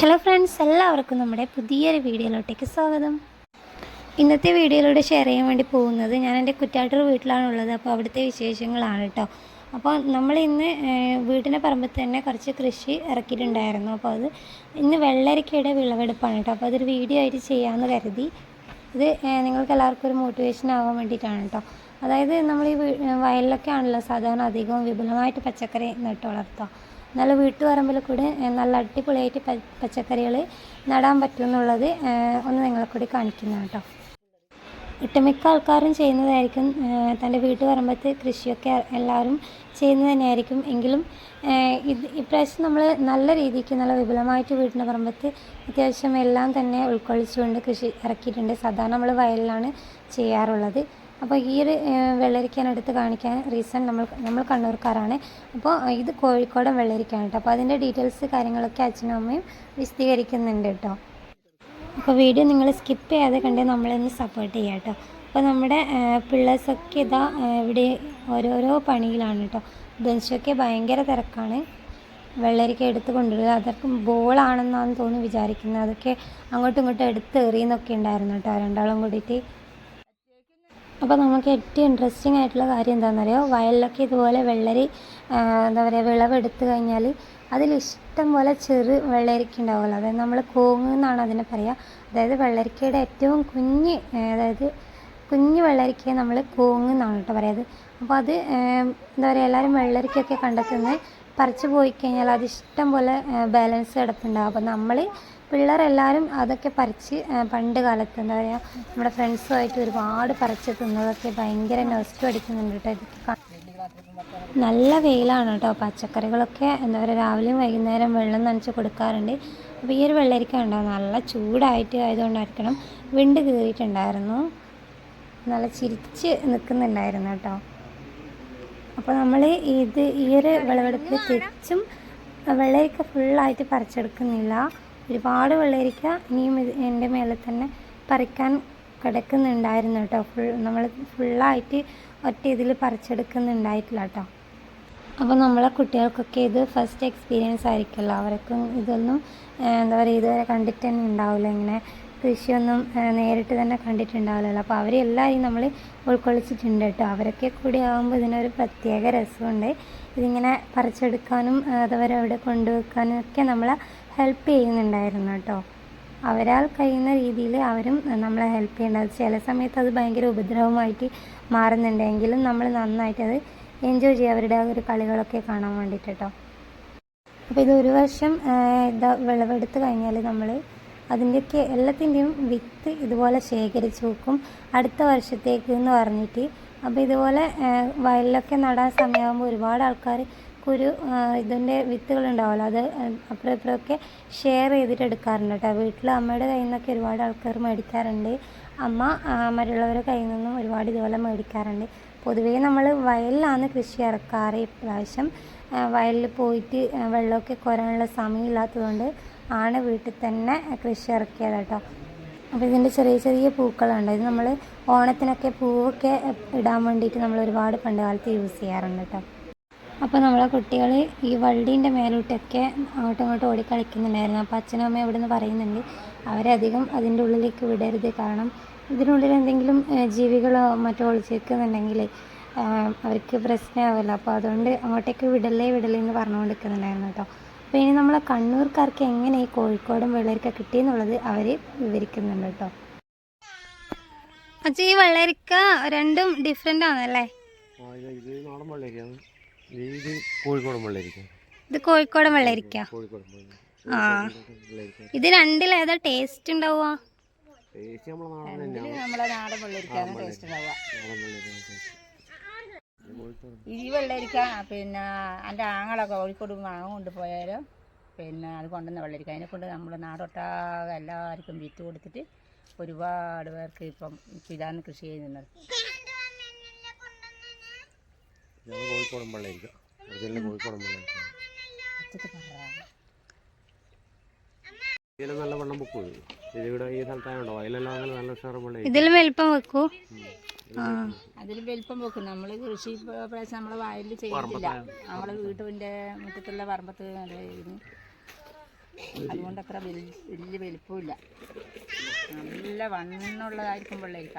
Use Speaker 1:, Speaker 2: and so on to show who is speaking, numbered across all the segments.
Speaker 1: Hello friends എല്ലാവർക്കും നമ്മുടെ പുതിയൊരു വീഡിയോയിലോട്ടേക്ക് സ്വാഗതം. ഇന്നത്തെ വീഡിയോയിലൂടെ ഷെയർ ചെയ്യാൻ വേണ്ടി പോകുന്നത് ഞാൻ എന്റെ കുറ്റാട്ടൂർ വീട്ടിലാണുള്ളത് അപ്പോൾ അവിടുത്തെ വിശേഷങ്ങളാണ് കേട്ടോ. അപ്പോൾ നമ്മൾ ഇന്ന് വീട്ടിന്റെ പറമ്പിൽ തന്നെ കുറച്ച് കൃഷി ഇറക്കിയിട്ടുണ്ടായിരുന്നു. അപ്പോൾ അത് ഇന്ന് വെള്ളരിക്കയുടെ വിളവെടുപ്പാണ് കേട്ടോ. അപ്പോൾ അതൊരു വീഡിയോ ആയിട്ട് ചെയ്യാമെന്ന് കരുതി. ഇത് നിങ്ങൾക്ക് എല്ലാവർക്കും ഒരു മോട്ടിവേഷൻ ആവാൻ വേണ്ടിയിട്ടാണ് കേട്ടോ. അതായത് നമ്മൾ ഈ വയലിലൊക്കെ ആണല്ലോ സാധാരണ അധികവും വിപുലമായിട്ട് പച്ചക്കറി നട്ട് വളർത്തുക നല്ല വീട്ടുപറമ്പിൽ കൂടെ നല്ല അടിപൊളിയായിട്ട് പച്ചക്കറികൾ നടാൻ പറ്റും എന്നുള്ളത് ഏഹ്, ഒന്ന് നിങ്ങളെ കൂടി കാണിക്കുന്നതാണ് കേട്ടോ ഒട്ടുമിക്ക ആൾക്കാരും ചെയ്യുന്നതായിരിക്കും തന്റെ വീട്ടുപറമ്പത്ത് കൃഷിയൊക്കെ എല്ലാവരും ചെയ്യുന്നത് തന്നെയായിരിക്കും. എങ്കിലും ഇത് ഇപ്രാവശ്യം നമ്മൾ നല്ല രീതിക്ക് നല്ല വിപുലമായിട്ട് വീടിന്റെ പറമ്പത്ത് അത്യാവശ്യം എല്ലാം തന്നെ ഉൾക്കൊള്ളിച്ചുകൊണ്ട് കൃഷി ഇറക്കിയിട്ടുണ്ട്. സാധാരണ നമ്മൾ വയലിലാണ് ചെയ്യാറുള്ളത്. അപ്പോൾ ഈ ഒരു വെള്ളരിക്കാൻ എടുത്ത് കാണിക്കാൻ റീസൺ നമ്മൾ നമ്മൾ കണ്ണൂർക്കാരാണ്. അപ്പോൾ ഇത് കോഴിക്കോടൻ വെള്ളരിക്കാണ് കേട്ടോ. അപ്പോൾ അതിന്റെ ഡീറ്റെയിൽസ് കാര്യങ്ങളൊക്കെ അച്ഛനും അമ്മയും വിശദീകരിക്കുന്നുണ്ട് കേട്ടോ. അപ്പോൾ വീഡിയോ നിങ്ങൾ സ്കിപ്പ് ചെയ്യാതെ കണ്ട് നമ്മളൊന്ന് സപ്പോർട്ട് ചെയ്യാം കേട്ടോ. അപ്പോൾ നമ്മുടെ പിള്ളേഴ്സൊക്കെ ഇതാ ഇവിടെ ഓരോരോ പണിയിലാണ് കേട്ടോ. ബെഞ്ചൊക്കെ ഭയങ്കര തിരക്കാണ്. വെള്ളരിക്ക എടുത്ത് കൊണ്ടുവരിക അതൊക്കെ ബോളാണെന്നാണ് തോന്നുന്നു വിചാരിക്കുന്നത്. അതൊക്കെ അങ്ങോട്ടും ഇങ്ങോട്ടും എടുത്ത് എറിയുന്നൊക്കെ ഉണ്ടായിരുന്നു കേട്ടോ. രണ്ടാളും കൂടിയിട്ട് അപ്പോൾ നമുക്ക് ഏറ്റവും ഇൻട്രസ്റ്റിംഗ് ആയിട്ടുള്ള കാര്യം എന്താണെന്നറിയോ വയലിലൊക്കെ ഇതുപോലെ വെള്ളരി എന്താ പറയുക വിളവെടുത്ത് കഴിഞ്ഞാൽ അതിൽ ഇഷ്ടം പോലെ ചെറു വെള്ളരിക്ക ഉണ്ടാവുമല്ലോ. അതായത് നമ്മൾ കോങ്ങ് എന്നാണ് അതിനെ പറയുക അതായത് വെള്ളരിക്കയുടെ ഏറ്റവും കുഞ്ഞ് അതായത് കുഞ്ഞു വെള്ളരിക്കയെ നമ്മൾ കോങ്ങ് എന്നാണ് കേട്ടോ പറയുന്നത് അപ്പോൾ അത് എന്താ പറയുക എല്ലാവരും വെള്ളരിക്കയൊക്കെ കണ്ടെത്തുന്നത് പറിച്ച് പോയി കഴിഞ്ഞാൽ അത് ഇഷ്ടം പോലെ ബാലൻസ് കിടപ്പുണ്ടാകും അപ്പോൾ നമ്മൾ പിള്ളേരെല്ലാവരും അതൊക്കെ പറിച്ച് പണ്ട് കാലത്ത് എന്താ പറയുക നമ്മുടെ ഫ്രണ്ട്സുമായിട്ട് ഒരുപാട് പറിച്ച് തിന്നതൊക്കെ ഭയങ്കര നെസ്റ്റ് അടിക്കുന്നുണ്ട് കേട്ടോ. ഇതൊക്കെ നല്ല വെയിലാണ് കേട്ടോ. പച്ചക്കറികളൊക്കെ എന്താ പറയുക രാവിലെയും വൈകുന്നേരം വെള്ളം നനച്ച് കൊടുക്കാറുണ്ട്. അപ്പോൾ ഈ ഒരു വെള്ളരിക്ക ഉണ്ടാവും നല്ല ചൂടായിട്ട് ആയതുകൊണ്ടായിരിക്കണം വിണ്ട് കീറിയിട്ടുണ്ടായിരുന്നു. നല്ല ചിരിച്ച് നിൽക്കുന്നുണ്ടായിരുന്നു കേട്ടോ. അപ്പോൾ നമ്മൾ ഇത് ഈ ഒരു വിളവെടുപ്പിൽ തിരിച്ചും വെള്ളരിക്ക ഫുള്ളായിട്ട് പറിച്ചെടുക്കുന്നില്ല. ഒരുപാട് വെള്ളരിക്ക ഇനിയും എന്റെ മേലെ തന്നെ പറിക്കാൻ കിടക്കുന്നുണ്ടായിരുന്നു കേട്ടോ. ഫുൾ നമ്മൾ ഫുള്ളായിട്ട് ഒറ്റ ഇതിൽ പറിച്ചെടുക്കുന്നുണ്ടായിട്ടില്ല കേട്ടോ. അപ്പോൾ നമ്മളെ കുട്ടികൾക്കൊക്കെ ഇത് ഫസ്റ്റ് എക്സ്പീരിയൻസ് ആയിരിക്കുമല്ലോ. അവർക്കും ഇതൊന്നും എന്താ പറയുക ഇതുവരെ കണ്ടിട്ട് തന്നെ ഉണ്ടാവില്ല ഇങ്ങനെ കൃഷിയൊന്നും നേരിട്ട് തന്നെ കണ്ടിട്ടുണ്ടാവില്ലല്ലോ. അപ്പോൾ അവരെല്ലാവരെയും നമ്മൾ ഉൾക്കൊള്ളിച്ചിട്ടുണ്ട് കേട്ടോ. അവരൊക്കെ കൂടി ആകുമ്പോൾ ഇതിനൊരു പ്രത്യേക രസമുണ്ട്. ഇതിങ്ങനെ പറിച്ചെടുക്കാനും അതവരെ അവിടെ കൊണ്ടുവെക്കാനും ഒക്കെ നമ്മളെ ഹെൽപ്പ് ചെയ്യുന്നുണ്ടായിരുന്നു കേട്ടോ. അവരാൽ കഴിയുന്ന രീതിയിൽ അവരും നമ്മളെ ഹെൽപ്പ് ചെയ്യേണ്ടത് ചില സമയത്ത് അത് ഭയങ്കര ഉപദ്രവമായിട്ട് മാറുന്നുണ്ടെങ്കിലും നമ്മൾ നന്നായിട്ട് അത് എൻജോയ് ചെയ്യുക. അവരുടെ ഒരു കളികളൊക്കെ കാണാൻ വേണ്ടിയിട്ട് കേട്ടോ. അപ്പോൾ ഇത് ഒരു വർഷം വിളവെടുത്ത് കഴിഞ്ഞാൽ നമ്മൾ അതിന്റെയൊക്കെ എല്ലാത്തിന്റെയും വിത്ത് ഇതുപോലെ ശേഖരിച്ച് വെക്കും. അടുത്ത വർഷത്തേക്ക് എന്ന് പറഞ്ഞിട്ട്. അപ്പോൾ ഇതുപോലെ വയലിലൊക്കെ നടാൻ സമയമാകുമ്പോൾ ഒരുപാട് ആൾക്കാർ കുരു ഇതിന്റെ വിത്തുകളുണ്ടാവുമല്ലോ. അത് അപ്പുറം ഇപ്പുറമൊക്കെ ഷെയർ ചെയ്തിട്ട് എടുക്കാറുണ്ട് കേട്ടോ. വീട്ടിൽ അമ്മയുടെ കയ്യിൽ നിന്നൊക്കെ ഒരുപാട് ആൾക്കാർ മേടിക്കാറുണ്ട്. അമ്മ മറ്റുള്ളവരുടെ കയ്യിൽ നിന്നും ഒരുപാട് ഇതുപോലെ മേടിക്കാറുണ്ട്. പൊതുവേ നമ്മൾ വയലിലാണ് കൃഷി ഇറക്കാറ് ഇപ്രാവശ്യം വയലിൽ പോയിട്ട് വെള്ളമൊക്കെ കുരാനുള്ള സമയമില്ലാത്തതുകൊണ്ട് ആണ് വീട്ടിൽ തന്നെ കൃഷി ഇറക്കിയത് കേട്ടോ. അപ്പോൾ ഇതിന്റെ ചെറിയ ചെറിയ പൂക്കളുണ്ട്. ഇത് നമ്മൾ ഓണത്തിനൊക്കെ പൂവൊക്കെ ഇടാൻ വേണ്ടിയിട്ട് നമ്മൾ ഒരുപാട് പണ്ട് കാലത്ത് യൂസ് ചെയ്യാറുണ്ട് കേട്ടോ. അപ്പോൾ നമ്മളെ കുട്ടികൾ ഈ വള്ളീന്റെ മേലോട്ടൊക്കെ അങ്ങോട്ടും ഇങ്ങോട്ടും ഓടി കളിക്കുന്നുണ്ടായിരുന്നു. അപ്പോൾ അച്ഛനും അമ്മയും ഇവിടെ നിന്ന് പറയുന്നുണ്ട് അവരധികം അതിന്റെ ഉള്ളിലേക്ക് വിടരുത്. കാരണം ഇതിനുള്ളിൽ എന്തെങ്കിലും ജീവികളോ മറ്റോ ഒളിച്ചിരിക്കുന്നുണ്ടെങ്കിൽ അവർക്ക് പ്രശ്നമാവില്ല. അപ്പോൾ അതുകൊണ്ട് അങ്ങോട്ടേക്ക് വിടല്ലേ വിടല്ലേ എന്ന് പറഞ്ഞുകൊണ്ടിരിക്കുന്നുണ്ടായിരുന്നു കേട്ടോ. അപ്പോൾ ഇനി നമ്മളെ കണ്ണൂർക്കാർക്ക് എങ്ങനെ ഈ കോഴിക്കോടും വെള്ളരിക്ക കിട്ടിയെന്നുള്ളത് അവർ വിവരിക്കുന്നുണ്ട് കേട്ടോ. അച്ഛ ഈ വെള്ളരിക്ക രണ്ടും ഡിഫറെന്റ് ആണല്ലേ?
Speaker 2: ഇത് നാടൻ വെള്ളരിക്കാണ് ഇത് കോഴിക്കോടൻ വെള്ളരിക്ക
Speaker 1: ഇത് കോഴിക്കോടൻ വെള്ളരിക്ക.
Speaker 2: കോഴിക്കോടൻ
Speaker 1: ആ. ഇത് രണ്ടിൽ രണ്ടിലേതാ ടേസ്റ്റ് ഉണ്ടാവുക?
Speaker 2: ടേസ്റ്റ് നമ്മളെ നാടൻ
Speaker 3: നമ്മളെ നാടൻ വെള്ളരിക്കാണ് ടേസ്റ്റ് ഉണ്ടാവുക
Speaker 2: നാടൻ വെള്ളരിക്ക taste. ഇത് കോഴിക്കോടൻ
Speaker 3: ഈ വെള്ളരിക്ക പിന്നെ എന്റെ ആങ്ങളൊക്കെ കോഴിക്കോട് മാങ്ങ കൊണ്ടുപോയാലും. പിന്നെ അത് കൊണ്ടുവന്ന വെള്ളരിക്ക. അതിനെ കൊണ്ട് നമ്മൾ നാടൊട്ടാകെ എല്ലാവർക്കും വിറ്റ് കൊടുത്തിട്ട് ഒരുപാട് പേർക്ക് ഇപ്പം ഇപ്പം ഇതാണ് കൃഷി ചെയ്യുന്നത്
Speaker 2: കോഴിക്കോടൻ വെള്ളരിക്ക. കോഴിക്കോടൻ വെള്ളരിക്ക.
Speaker 3: അച്ചത്ത് പറ.
Speaker 2: ഇതിൽ നല്ല വെള്ളം പൊക്കും? ഇതിവിടെ ഈ സ്ഥലത്തായോണ്ടോ? അതിലെല്ലാം അങ്ങനെ നല്ല ഉഷാറ്
Speaker 1: ഇതിലും വലിപ്പം വെക്കൂ.
Speaker 3: അതിൽ വലിപ്പം വെക്കും. നമ്മൾ കൃഷി പ്രാവശ്യം നമ്മൾ വയലിൽ ചെയ്തിട്ടില്ല നമ്മൾ വീട്ടിന്റെ മുറ്റത്തുള്ള പറമ്പത്ത് ഇതിന് അതുകൊണ്ട് അത്ര വലിയ വലിപ്പമില്ല. നല്ല വണ്ണുള്ളതായിരിക്കും വെള്ളരിക്ക.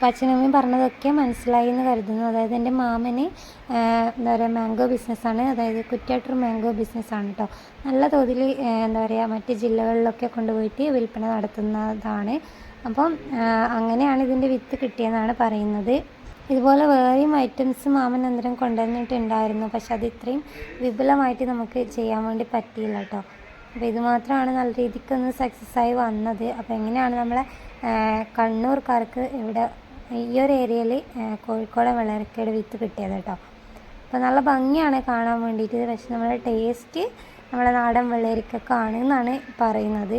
Speaker 1: അപ്പം അമ്മയും പറഞ്ഞതൊക്കെ മനസ്സിലായി എന്ന് കരുതുന്നു. അതായത് എന്റെ മാമന് എന്താ പറയുക മാംഗോ ബിസിനസ്സാണ്. അതായത് കുറ്റ്യാട്ടൂർ മാംഗോ ബിസിനസ്സാണ് കേട്ടോ നല്ല തോതിൽ എന്താ പറയുക മറ്റ് ജില്ലകളിലൊക്കെ കൊണ്ടുപോയിട്ട് വിൽപ്പന നടത്തുന്നതാണ്. അപ്പം അങ്ങനെയാണ് ഇതിന്റെ വിത്ത് കിട്ടിയെന്നാണ് പറയുന്നത്. ഇതുപോലെ വേറെയും ഐറ്റംസ് മാമൻ അന്തരം കൊണ്ടുവന്നിട്ടുണ്ടായിരുന്നു. പക്ഷെ അത് ഇത്രയും വിപുലമായിട്ട് നമുക്ക് ചെയ്യാൻ വേണ്ടി പറ്റിയില്ല കേട്ടോ അപ്പോൾ ഇത് മാത്രമാണ് നല്ല രീതിക്കൊന്ന് സക്സസ് ആയി വന്നത്. അപ്പോൾ എങ്ങനെയാണ് നമ്മളെ കണ്ണൂർക്കാർക്ക് ഇവിടെ ഈ ഒരു ഏരിയയിൽ കോഴിക്കോട് വെള്ളരിക്കയുടെ വിത്ത് കിട്ടിയത് കേട്ടോ. അപ്പോൾ നല്ല ഭംഗിയാണ് കാണാൻ വേണ്ടിയിട്ട്. പക്ഷെ നമ്മുടെ ടേസ്റ്റ് നമ്മുടെ നാടൻ വെള്ളരിക്കൊക്കെ എന്നാണ് പറയുന്നത്.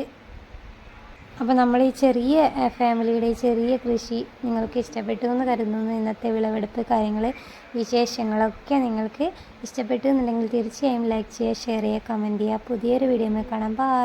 Speaker 1: അപ്പോൾ നമ്മൾ ഈ ചെറിയ ഫാമിലിയുടെ ചെറിയ കൃഷി നിങ്ങൾക്ക് ഇഷ്ടപ്പെട്ടു എന്ന് കരുതുന്നു. ഇന്നത്തെ വിളവെടുപ്പ് കാര്യങ്ങൾ വിശേഷങ്ങളൊക്കെ നിങ്ങൾക്ക് ഇഷ്ടപ്പെട്ടു എന്നുണ്ടെങ്കിൽ തീർച്ചയായും ലൈക്ക് ചെയ്യുക ഷെയർ ചെയ്യുക കമന്റ് ചെയ്യുക. പുതിയൊരു വീഡിയോ കാണാം. ബൈ